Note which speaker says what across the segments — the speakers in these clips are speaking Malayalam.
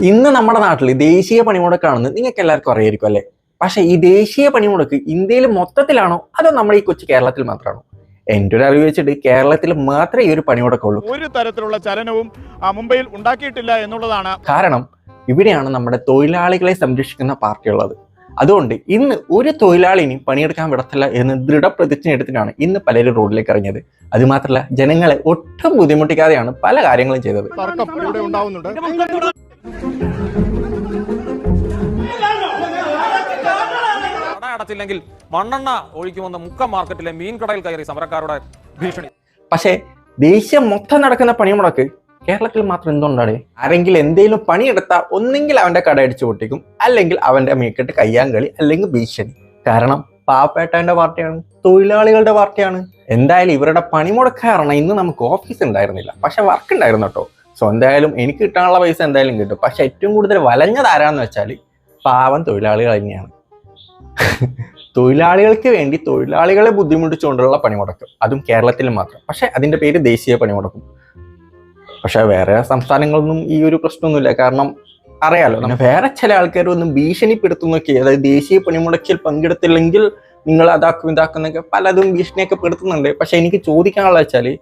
Speaker 1: ഇന്ന് നമ്മുടെ നാട്ടിൽ ദേശീയ പണിമുടക്കാണെന്ന് നിങ്ങൾക്ക് എല്ലാവർക്കും അറിയായിരിക്കും അല്ലേ? പക്ഷെ ഈ ദേശീയ പണിമുടക്ക് ഇന്ത്യയിൽ മൊത്തത്തിലാണോ? അതോ നമ്മുടെ ഈ കൊച്ചു കേരളത്തിൽ മാത്രമാണോ? എന്റെ ഒരു അറിവ് വെച്ചിട്ട് കേരളത്തിൽ മാത്രമേ ഈ ഒരു പണിമുടക്കുള്ളൂ
Speaker 2: ഒരു തരത്തിലുള്ള ചലനവും മുംബൈയിൽ ഉണ്ടാക്കിയിട്ടില്ല എന്നുള്ളതാണ്.
Speaker 1: കാരണം ഇവിടെയാണ് നമ്മുടെ തൊഴിലാളികളെ സംരക്ഷിക്കുന്ന പാർട്ടി ഉള്ളത്. അതുകൊണ്ട് ഇന്ന് ഒരു തൊഴിലാളിനെയും പണിയെടുക്കാൻ വിടത്തില്ല എന്ന് ദൃഢപ്രതിജ്ഞ എടുത്തിട്ടാണ് ഇന്ന് പലരും റോഡിലേക്ക് ഇറങ്ങിയത്. അതുമാത്രമല്ല ജനങ്ങളെ ഒട്ടും ബുദ്ധിമുട്ടിക്കാതെയാണ് പല കാര്യങ്ങളും ചെയ്തത്.
Speaker 3: അടച്ചില്ലെങ്കിൽ മണ്ണെണ്ണ ഒഴിക്കുമെന്ന് മുക്കം മാർക്കറ്റിലെ മീൻ കടയിൽ കയറി സമരക്കാരുടെ ഭീഷണി.
Speaker 1: പക്ഷേ ദേശീയം മൊത്തം നടക്കുന്ന പണിമുടക്ക് കേരളത്തിൽ മാത്രം എന്തുകൊണ്ടാണ്? ആരെങ്കിലും എന്തെങ്കിലും പണിയെടുത്താൽ ഒന്നെങ്കിൽ അവന്റെ കട അടിച്ചു പൊട്ടിക്കും. അല്ലെങ്കിൽ അവന്റെ മീക്കെട്ട് കയ്യാങ്കളി അല്ലെങ്കിൽ ഭീഷണി. കാരണം പാവപ്പേട്ടന്റെ പാർട്ടിയാണ് തൊഴിലാളികളുടെ പാർട്ടിയാണ് എന്തായാലും ഇവരുടെ പണിമുടക്ക് കാരണം ഇന്ന് നമുക്ക് ഓഫീസ് ഉണ്ടായിരുന്നില്ല. പക്ഷെ വർക്ക് ഉണ്ടായിരുന്നു കേട്ടോ. സോ എന്തായാലും എനിക്ക് കിട്ടാനുള്ള പൈസ എന്തായാലും കിട്ടും. പക്ഷെ ഏറ്റവും കൂടുതൽ വലഞ്ഞത് ആരാന്ന് വെച്ചാൽ പാവം തൊഴിലാളികൾ തന്നെയാണ്. തൊഴിലാളികൾക്ക് വേണ്ടി തൊഴിലാളികളെ ബുദ്ധിമുട്ടിച്ചുകൊണ്ടുള്ള പണിമുടക്കം. അതും കേരളത്തിൽ മാത്രം. പക്ഷെ അതിന്റെ പേര് ദേശീയ പണിമുടക്കം. പക്ഷെ വേറെ സംസ്ഥാനങ്ങളൊന്നും ഈ ഒരു പ്രശ്നമൊന്നുമില്ല. കാരണം അറിയാലോ പിന്നെ വേറെ ചില ആൾക്കാർ ഒന്ന് ഭീഷണിപ്പെടുത്തുന്നൊക്കെ അതായത് ദേശീയ പണിമുടക്കിൽ പങ്കെടുത്തില്ലെങ്കിൽ നിങ്ങൾ അതാക്കും ഇതാക്കുന്നൊക്കെ പലതും ഭീഷണിയൊക്കെ പെടുത്തുന്നുണ്ട്. പക്ഷെ എനിക്ക് ചോദിക്കാനുള്ള വെച്ചാൽ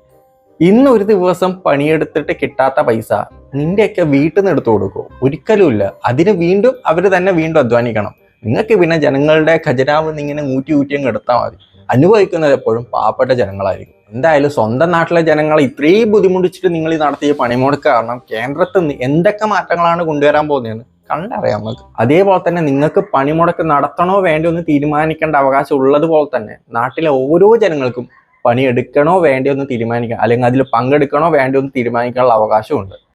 Speaker 1: ഇന്ന് ഒരു ദിവസം പണിയെടുത്തിട്ട് കിട്ടാത്ത പൈസ നിന്റെയൊക്കെ വീട്ടിൽ നിന്ന് എടുത്തു കൊടുക്കുമോ ഒരിക്കലും ഇല്ല. അതിന് വീണ്ടും അവർ തന്നെ വീണ്ടും അധ്വാനിക്കണം. നിങ്ങൾക്ക് പിന്നെ ജനങ്ങളുടെ ഖജനാവ് ഇങ്ങനെ ഊറ്റി ഊറ്റി അങ്ങ് എടുത്താൽ മതി. അനുഭവിക്കുന്നത് എപ്പോഴും പാവപ്പെട്ട ജനങ്ങളായിരിക്കും. എന്തായാലും സ്വന്തം നാട്ടിലെ ജനങ്ങളെ ഇത്രയും ബുദ്ധിമുട്ടിച്ചിട്ട് നിങ്ങൾ ഈ നടത്തിയ പണിമുടക്ക് കാരണം കേന്ദ്രത്തിൽ നിന്ന് എന്തൊക്കെ മാറ്റങ്ങളാണ് കൊണ്ടുവരാൻ പോകുന്നതെന്ന് കണ്ടറിയാം നമുക്ക്. അതേപോലെ തന്നെ നിങ്ങൾക്ക് പണിമുടക്ക് നടത്തണോ വേണ്ടോ എന്ന് തീരുമാനിക്കേണ്ട അവകാശം ഉള്ളതുപോലെ തന്നെ നാട്ടിലെ ഓരോ ജനങ്ങൾക്കും പണിയെടുക്കണോ വേണ്ടോ എന്ന് തീരുമാനിക്കാം. അല്ലെങ്കിൽ അതിൽ പങ്കെടുക്കണോ വേണ്ടോ എന്ന് തീരുമാനിക്കാനുള്ള അവകാശമുണ്ട്.